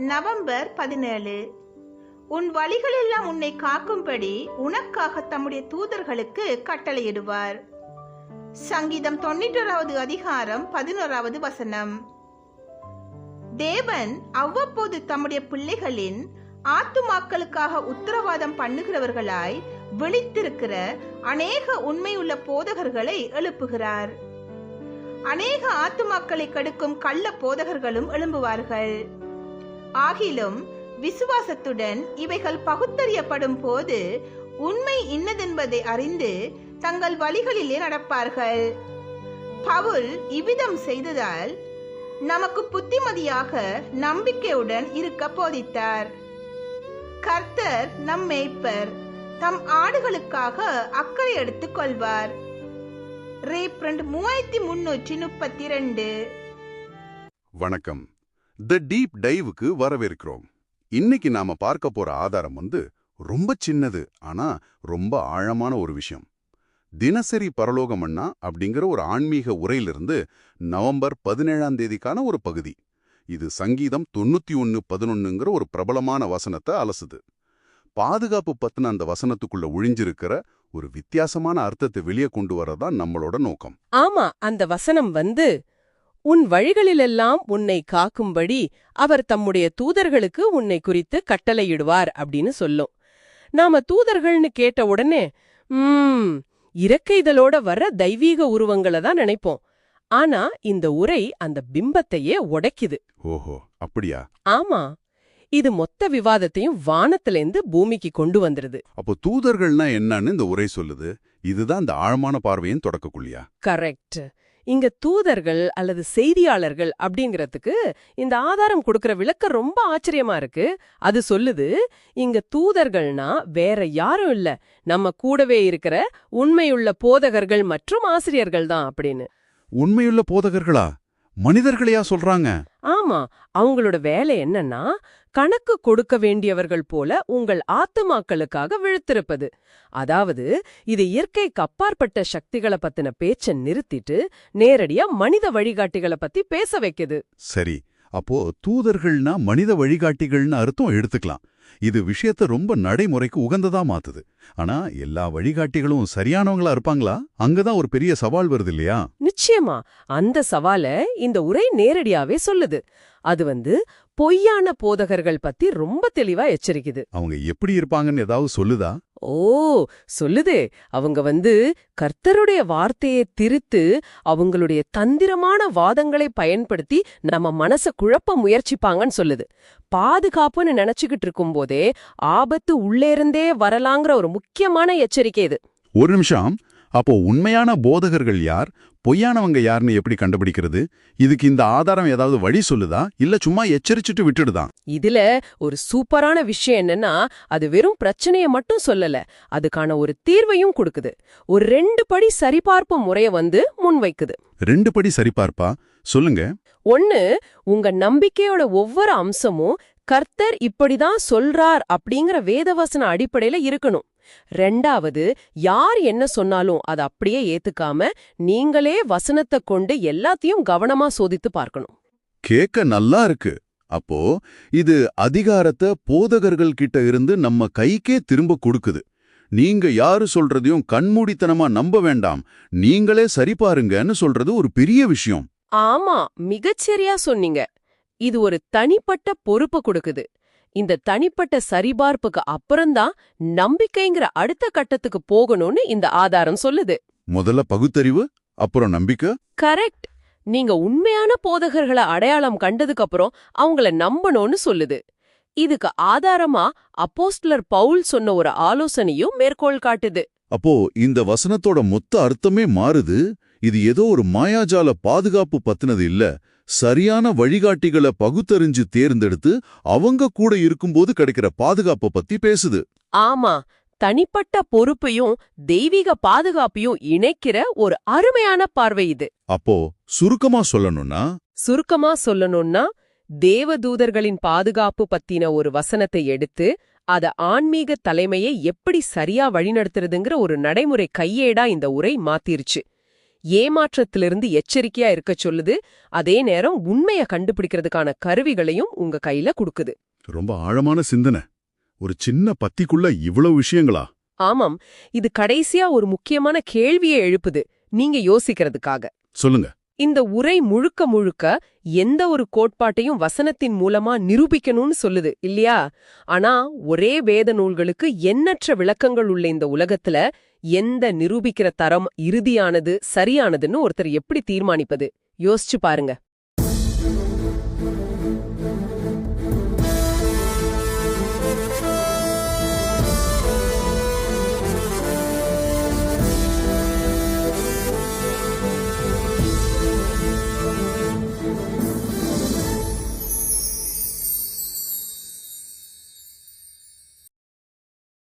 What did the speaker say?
November பதினேழு. உன் வழிகளெல்லாம் உன்னை காக்கும்படி உனக்காக தம்முடைய தூதர்களுக்கு கட்டளையிடுவார். சங்கீதம் தொண்ணூற்றோராவது அதிகாரம் பதினோராவது வசனம். தேவன் அவ்வப்போது தம்முடைய பிள்ளைகளின் ஆத்துமாக்களுக்காக உத்தரவாதம் பண்ணுகிறவர்களாய் விழித்திருக்கிற அநேக உண்மையுள்ள போதகர்களை எழுப்புகிறார். அநேக ஆத்துமாக்களை கெடுக்கும் கள்ள போதகர்களும் எழும்புவார்கள். ஆகிலும் விசுவாசத்துடன் இவைகள் பகுத்தறியப்படும் போது உண்மை இன்னதென்பதை அறிந்து தங்கள் வழிகளிலே நடப்பார்கள். பவுல் இவ்விதம் செய்ததால் நமக்கு புத்திமதியாக நம்பிக்கையுடன் இருக்க போதித்தார். கர்த்தர் நம் மேய்ப்பர் தம் ஆடுகளுக்காக அக்கறை எடுத்துக் கொள்வார். ரேப்ரண்ட் மூவாயிரத்தி முன்னூற்றி முப்பத்தி ரெண்டு. வணக்கம். த டீப் டைவுக்கு வரவேற்கிறோம். இன்னைக்கு நாம பார்க்க போற ஆதாரம் வந்து ரொம்ப சின்னது ஆனா ரொம்ப ஆழமான ஒரு விஷயம். தினசரி பரலோகமண்ணா அப்படிங்கிற ஒரு ஆன்மீக உரையிலிருந்து நவம்பர் பதினேழாம் தேதிக்கான ஒரு பகுதி. இது சங்கீதம் தொண்ணூத்தி ஒன்னு பதினொன்னுங்கிற ஒரு பிரபலமான வசனத்தை அலசுது. பாதுகாப்பு பத்தின அந்த வசனத்துக்குள்ள ஒழிஞ்சிருக்கிற ஒரு வித்தியாசமான அர்த்தத்தை வெளியே கொண்டு வரதான் நம்மளோட நோக்கம். ஆமா அந்த வசனம் வந்து உன் வழிகளிலெல்லாம் உன்னை காக்கும்படி அவர் தம்முடைய தூதர்களுக்கு உன்னை குறித்து கட்டளையிடுவார் அப்படின்னு சொல்லும். நாம தூதர்கள்னு கேட்ட உடனே ம் இறக்கைதலோட வர்ற தெய்வீக உருவங்களை தான் நினைப்போம். ஆனா இந்த உரை அந்த பிம்பத்தையே உடைக்குது. ஓஹோ அப்படியா? ஆமா. இது மொத்த விவாதத்தையும் வானத்திலேந்து பூமிக்கு கொண்டு வந்துருது. அப்போ தூதர்கள்னா என்னன்னு இந்த உரை சொல்லுது. இதுதான் இந்த ஆழமான பார்வையின் தொடக்கக்குள்ளியா கரெக்ட் இங்க தூதர்கள் அல்லது செய்தியாளர்கள் அப்படிங்கறதுக்கு இந்த ஆதாரம் கொடுக்கற விளக்க ரொம்ப ஆச்சரியமா இருக்கு. அது சொல்லுது இங்க தூதர்கள்னா வேற யாரும் இல்ல. நம்ம கூடவே இருக்கிற உண்மையுள்ள போதகர்கள் மற்றும் ஆசிரியர்கள் தான் அப்படின்னு. உண்மையுள்ள போதகர்களா? மனிதர்களையா சொல்றாங்க? ஆமா. அவங்களோட வேலை என்னன்னா கணக்கு கொடுக்க வேண்டியவர்கள் போல உங்கள் ஆத்துமாக்களுக்காக விழுத்திருப்பது. அதாவது இது இயற்கைக்கு அப்பாற்பட்ட சக்திகளை பத்தின பேச்ச நிறுத்திட்டு நேரடியா மனித வழிகாட்டிகளை பத்தி பேச வைக்குது. சரி. அப்போ தூதர்கள்னா மனித வழிகாட்டிகள்னு அர்த்தம் எடுத்துக்கலாம். இது விஷயத்த ரொம்ப நடைமுறைக்கு உகந்ததா மாத்துது. ஆனா எல்லா வழிகாட்டிகளும் சரியானவங்களா இருப்பாங்களா? அங்கதான் ஒரு பெரிய சவால் வருது இல்லையா? நிச்சயமா. அந்த சவால இந்த உரை நேரடியாவே சொல்லுது. அது வந்து பொய்யான போதகர்கள் பத்தி ரொம்ப தெளிவா எச்சரிக்குது. அவங்க எப்படி இருப்பாங்கன்னு ஏதாவது சொல்லுதா? ஓ சொல்லுதே. அவங்க வந்து கர்த்தருடைய வார்த்தையை திரித்து அவங்களுடைய தந்திரமான வாதங்களை பயன்படுத்தி நம்ம மனச குழப்ப முயற்சிப்பாங்கன்னு சொல்லுது. பாதுகாப்புன்னு நினைச்சுக்கிட்டு இருக்கும்போதே ஆபத்து உள்ளேருந்தே வரலாங்கிற ஒரு முக்கியமான எச்சரிக்கை இது. ஒரு நிமிஷம். அப்போ உண்மையான போதகர்கள் யார்? பொய்யானவங்க யாருன்னு எப்படி கண்டுபிடிக்கிறது? இதுக்கு இந்த ஆதாரம் ஏதாவது வழி சொல்லுதா? இல்ல சும்மா எச்சரிச்சுட்டு விட்டுடுதா? இதுல ஒரு சூப்பரான விஷயம் என்னன்னா அது வெறும் பிரச்சனைய மட்டும் சொல்லல. அதுக்கான ஒரு தீர்வையும் கொடுக்குது. ஒரு ரெண்டு படி சரிபார்ப்பு முறைய வந்து முன்வைக்குது. ரெண்டு படி சரிபார்ப்பா? சொல்லுங்க. ஒன்னு உங்க நம்பிக்கையோட ஒவ்வொரு அம்சமும் கர்த்தர் இப்படிதான் சொல்றார் அப்படிங்கிற வேதவசன அடிப்படையில இருக்கணும். ரெண்டாவது யார் என்ன சொன்னாலும் அதை அப்படியே ஏத்துக்காம நீங்களே வசனத்தை கொண்டு எல்லாத்தையும் கவனமா சோதித்து பார்க்கணும். கேக்க நல்லா இருக்கு. அப்போ இது அதிகாரத்தை போதகர்கள் கிட்ட இருந்து நம்ம கைக்கே திரும்ப கொடுக்குது. நீங்க யாரு சொல்றதையும் கண்மூடித்தனமா நம்ப வேண்டாம். நீங்களே சரிபாருங்கன்னு சொல்றது ஒரு பெரிய விஷயம். ஆமா மிகச்சரியா சொன்னீங்க. இது ஒரு தனிப்பட்ட பொறுப்பு கொடுக்குது. இந்த தனிப்பட்ட சரிபார்ப்புக்கு அப்புறம்தான் நம்பிக்கைங்கிற அடுத்த கட்டத்துக்கு போகணும்னு இந்த ஆதாரம் சொல்லுது. முதல்ல பகுத்தறிவு அப்புறம் நம்பிக்கை? கரெக்ட். நீங்க உண்மையான போதகர்களை அடையாளம் கண்டதுக்கு அப்புறம் அவங்கள நம்பணும்னு சொல்லுது. இதுக்கு ஆதாரமா அப்போஸ்டலர் பவுல் சொன்ன ஒரு ஆலோசனையும் மேற்கோள் காட்டுது. அப்போ இந்த வசனத்தோட மொத்த அர்த்தமே மாறுது? இது ஏதோ ஒரு மாயாஜால பாதுகாப்பு பத்தினது இல்ல. சரியான வழிகாட்டிகளை பகுத்தறிஞ்சு தேர்ந்தெடுத்து அவங்க கூட இருக்கும்போது கிடைக்கிற பாதுகாப்பை பத்தி பேசுது. ஆமா. தனிப்பட்ட பொறுப்பையும் தெய்வீக பாதுகாப்பையும் இணைக்கிற ஒரு அருமையான பார்வை இது. அப்போ சுருக்கமா சொல்லணும்னா? சுருக்கமா சொல்லணும்னா தேவதூதர்களின் பாதுகாப்பு பத்தின ஒரு வசனத்தை எடுத்து அத ஆன்மீக தலைமையை எப்படி சரியா வழிநடத்துறதுங்கிற ஒரு நடைமுறை கையேடா இந்த உரை மாத்திருச்சு. ஏமாற்றத்திலிருந்து எச்சரிக்கையா இருக்க சொல்லுது. அதே நேரம் உண்மைய கண்டுபிடிக்கிறதுக்கான கருவிகளையும் உங்க கையில கொடுக்குது. ரொம்ப ஆழமான சிந்தனை. ஒரு சின்ன பத்திக்குள்ள இவ்வளவு விஷயங்களா? ஆமாம். இது கடைசியா ஒரு முக்கியமான கேள்வியை எழுப்புது. நீங்க யோசிக்கிறதுக்காக. சொல்லுங்க. இந்த உரை முழுக்க முழுக்க எந்த ஒரு கோட்பாட்டையும் வசனத்தின் மூலமா நிரூபிக்கணும்னு சொல்லுது இல்லையா? ஆனா ஒரே வேத நூல்களுக்கு எண்ணற்ற விளக்கங்கள் உள்ள இந்த உலகத்துல எந்த நிரூபிக்கிற தரம் இறுதியானது சரியானதுன்னு ஒருத்தர் எப்படி தீர்மானிப்பது? யோசிச்சு பாருங்க.